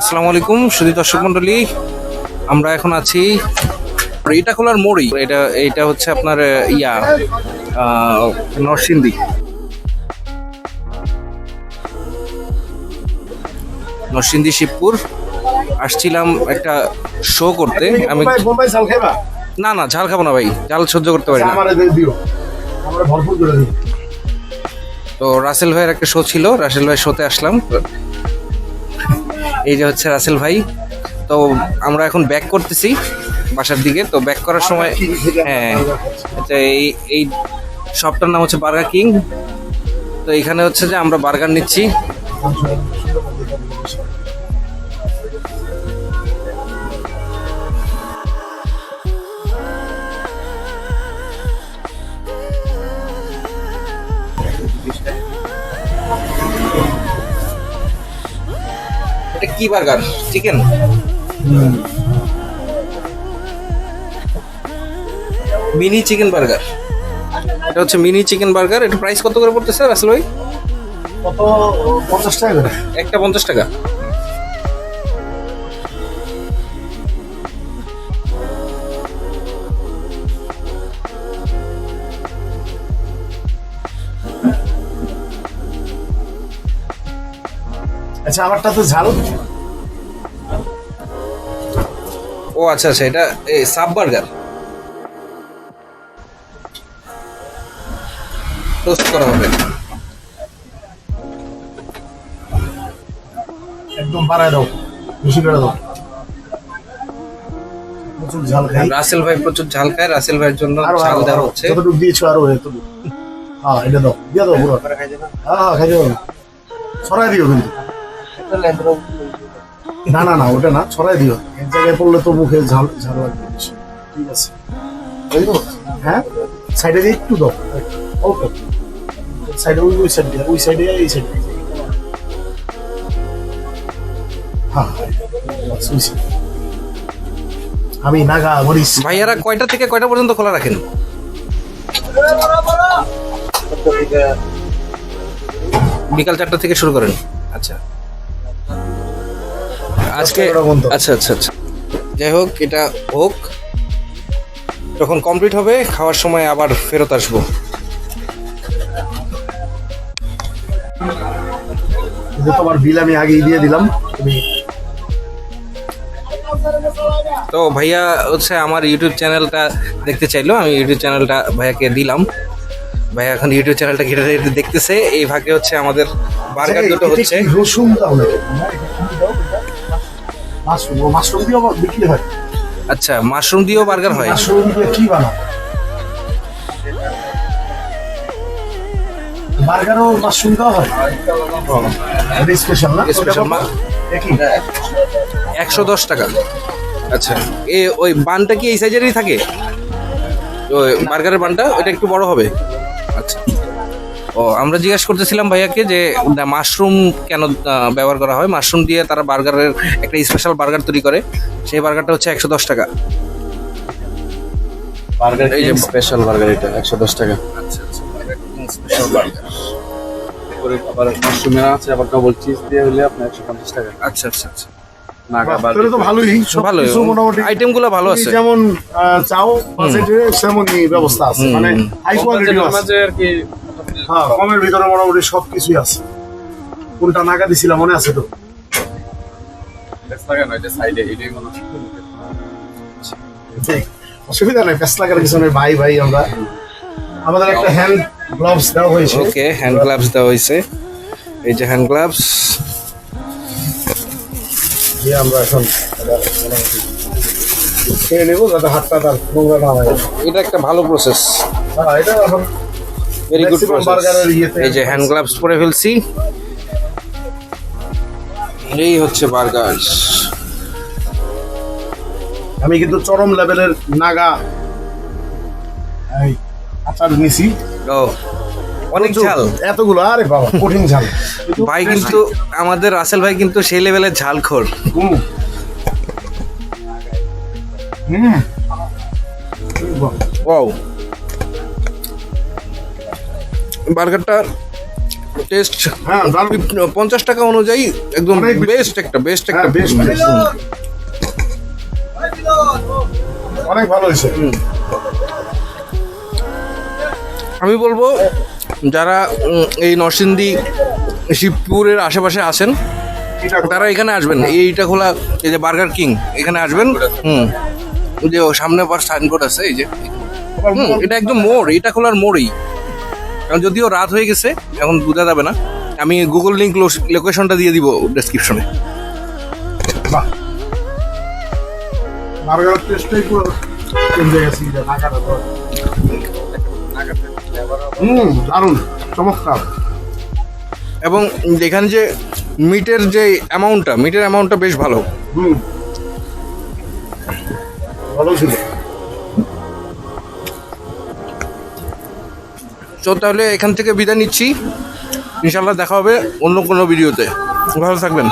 আসসালামু আলাইকুম সুদী দর্শক মন্ডলী আমরা এখন আছি এটা খোলার মোড়ই। এটা এটা হচ্ছে আপনার ইয়া নরসিংদী। নরসিংদী শিবপুর। আসছিলাম একটা শো করতে। আমি না না ঝাল খাব না ভাই। ঝাল সহ্য করতে পারি না। তো রাসেল ভাইয়ের একটা শো ছিল। রাসেল ভাই শোতে আসলাম। এই যে হচ্ছে রাসেল ভাই। তো আমরা এখন ব্যাক করতেছি বাসার দিকে। তো ব্যাক করার সময় হ্যাঁ। আচ্ছা এই এই শপটার নাম হচ্ছে বার্গার কিং। তো এখানে হচ্ছে যে আমরা বার্গার নিচ্ছি। এটা কি burger? Chicken mini chicken burger এটা হচ্ছে মিনি চিকেন বার্গার এটা প্রাইস কত করে পড়তেছে রাসেল ভাই? কত পঞ্চাশ টাকা একটা পঞ্চাশ টাকা। আচ্ছা আমারটা তো ঝাল। ও আচ্ছা আচ্ছা এটা এই সাব বার্গার। টোস্ট করা হবে। একদম বাড়ায় দাও বেশি করে দাও। প্রচুর ঝাল খাই। রাসেল ভাই প্রচুর ঝাল খায় রাসেল ভাইয়ের জন্য আরও ঝাল আরও দেওয়া হচ্ছে। যতটুকু দিয়েছ আরও এতটুকু হ্যাঁ এটা দাও দিয়ে দাও পুরো। হ্যাঁ হ্যাঁ খাই যাব। ছড়াই দিও কিন্তু। না। না না ওটা না ছড়াই দিও। এক জায়গায় পড়লে তো মুখে ঝাল ঝাল লাগবে ঠিক আছে। হ্যাঁ? সাইডে দিয়ে একটু দাও। অল্প সাইডে ওই ওই সাইড দিয়ে ওই সাইডে এই সাইডে। হ্যাঁ হ্যাঁ। আমি নাগা মরিস ভাইয়ারা কয়টা থেকে কয়টা পর্যন্ত খোলা রাখেন? বিকাল চারটা থেকে শুরু করেন। আচ্ছা। আজকে আচ্ছা আচ্ছা আচ্ছা। যাই হোক এটা হোক। যখন কমপ্লিট হবে খাওয়ার সময় আবার ফেরত আসব। তোমার বিল আমি আগেই দিয়ে দিলাম। তুমি তো ভাইয়া হচ্ছে আমার ইউটিউব চ্যানেলটা দেখতে চাইলো। আমি ইউটিউব চ্যানেলটা ভাইয়াকে দিলাম। ভাইয়া এখন ইউটিউব চ্যানেলটা ঘিরে ঘিরে দেখতেছে। এই ভাগে হচ্ছে আমাদের বার্গার দুটো হচ্ছে। রসুন মাশরুম ও মাশরুম দিয়ে আবার বিক্রি হয়। আচ্ছা মাশরুম দিয়েও বার্গার হয়? মাশরুম দিয়ে কি বানাও বার্গারও মাশরুম দেওয়া হয়। এটা স্পেশাল না? না? একই। একশো দশ টাকা। আচ্ছা এ ওই বানটা কি এই সাইজেরই থাকে? ওই বার্গারের বানটা? ওটা একটু বড় হবে। আচ্ছা। ও আমরা জিজ্ঞাসা করতেছিলাম ভাইয়াকে যে মাশরুম কেন ব্যবহার করা হয়? মাশরুম দিয়ে তারা বার্গারের একটা স্পেশাল বার্গার তৈরি করে। সেই বার্গারটা হচ্ছে একশো দশ টাকা। বার্গার এই যে- স্পেশাল বার্গার এটা একশো দশ টাকা। আচ্ছা আচ্ছা স্পেশাল বার্গার। করে আবার মাশরুমের আছে আবার ডবল চিজ দিয়ে হলে আপনার একশো পঞ্চাশ টাকা। আচ্ছা আচ্ছা আচ্ছা। তো ভালোই ভালো মোটামুটি। আইটেমগুলো ভালো আছে। যেমন চাও সেমনই ব্যবস্থা আছে। মানে হাই কোয়ালিটি আছে। আর কি হ্যাঁ কমের ভিতরে মোটামুটি সব কিছুই আছে। কোনটা নাগা দিছিলাম মনে আছে তো? অসুবিধা নেই লাগার কিছু নেই ভাই ভাই আমরা। আমাদের একটা হ্যান্ড গ্লাভস দেওয়া হয়েছে। ওকে হ্যান্ড গ্লাভস দেওয়া হয়েছে। এই যে হ্যান্ড গ্লাভস যে আমরা এখন খেয়ে নেব যাতে হাতটা তার নোংরা না হয়। এটা একটা ভালো প্রসেস হ্যাঁ এটা এখন ভেরি গুড এই যে হ্যান্ড গ্লাভস পরে ফেলছি। এই হচ্ছে বার্গার আমি কিন্তু চরম লেভেলের নাগা আচার নিছি। ও অনেক ঝাল। এতগুলো আরে বাবা কঠিন ঝাল। ভাই কিন্তু আমাদের রাসেল ভাই কিন্তু সেই লেভেলের ঝাল খোর হুম। হুম বার্গারটা টেস্ট হ্যাঁ পঞ্চাশ টাকা অনুযায়ী একদম বেস্ট একটা বেস্ট একটা বেস্ট বেশ বেশ। অনেক ভালো হয়েছে। আমি বলব যারা এই নরসিংদী শিবপুরের আশেপাশে আছেন তারা এখানে আসবেন। এইটা খোলা এই যে বার্গার কিং এখানে আসবেন। হুম। যে ও সামনে পার সাইনবোর্ড আছে এই যে। হুম এটা একদম মোড় এটা খোলার মোড়ই। যদিও রাত হয়ে গেছে এখন বোঝা যাবে না। আমি গুগল লিঙ্ক লোকেশনটা দিয়ে দিব ডেসক্রিপশনে দারুণ চমৎকার। এবং এখানে যে মিটের যে অ্যামাউন্টটা মিটের অ্যামাউন্টটা বেশ ভালো। হুম। ভালো ছিল। তো তাহলে এখান থেকে বিদায় নিচ্ছি। ইনশাল্লাহ দেখা হবে অন্য কোনো ভিডিওতে। ভালো থাকবেন।